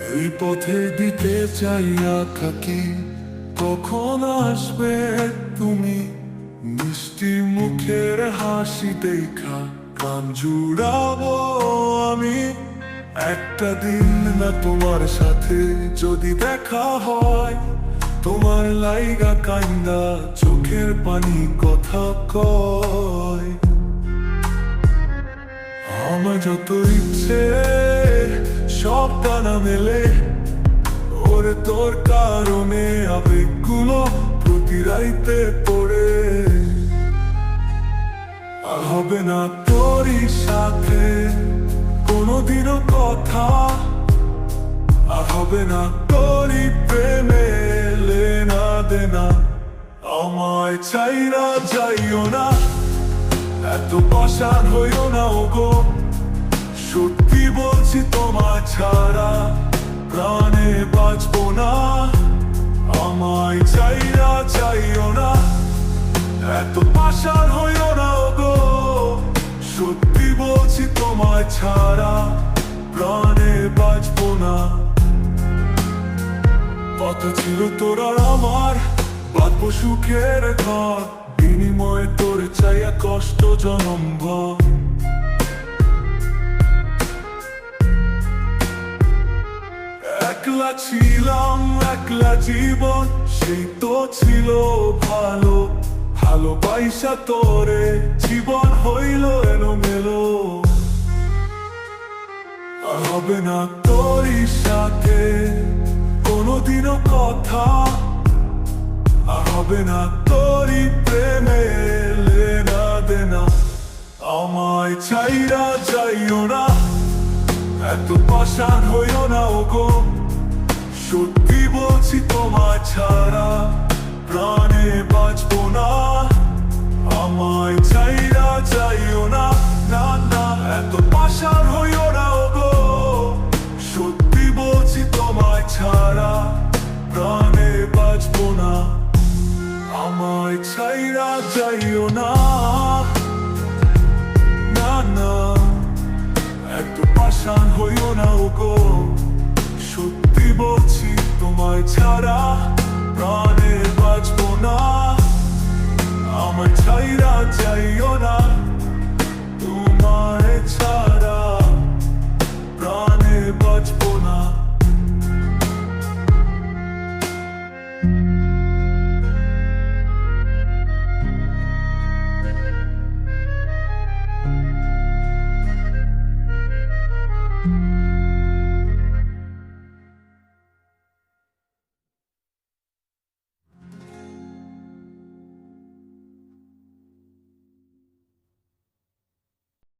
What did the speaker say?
এই পথে দিতে চাইয়া থাকি কখন আসবে তুমি। মিষ্টি মুখের হাসি দেখা কান জুড়াবো আমি। একটা দিন না তোমার সাথে যদি দেখা হয়, তোমার লাইগা কান্দা চোখের পানি কথা কয়। আমার যত ইচ্ছে সব টানা মেলে। ওরে তোর কারণে আবেগগুলো প্রতি রাইতে পড়ে। আর হবে না তোরই সাথে, কোনোদিনও কথা। আর হবে না তোরই প্রেমে লেনা দেনা। আমায় চাইরা যাইও না, এত পাশান হইও না ওগো। সত্যি বলছি তোমার ছাড়া, প্রাণে বাঁচবো না। আমায় চাইরা চাইও না, এত পাশান হইও না ওগো। সত্যি বলছি তোমার ছাড়া, প্রাণে বাঁচবো না। কত ছিল তোর আমার, বাঁধবো সুখের ঘর। বিনিময়ে তোর চাইয়া কষ্ট জনম একলা ছিলাম, একলা জীবন, সেই তো ছিল ভালো। ভালোবাসা তোরে জীবন হইল এলো মেলো হবে না তোরই সাথে, কোনোদিনও কথা। হবে না তোরই প্রেমে লেনা দেনা। আমায় চাইরা চাইও না, এত পাশান হইও না ওগো। সত্যি বলছি তোমার ছাড়া প্রাণে বাঁচবো না। আমায় চাইরা চাইও না না না, এত পাশান হইও না, ওগো। সত্যি বলছি তোমায় ছাড়া প্রাণে বাঁচবো না। আমায় চাইরা যাইও না। না না, এত পাশান হইও না সত্যি বলছি তোমায় ছাড়া প্রাণে বাঁচবো না। আমার ছাইরা চাইও না।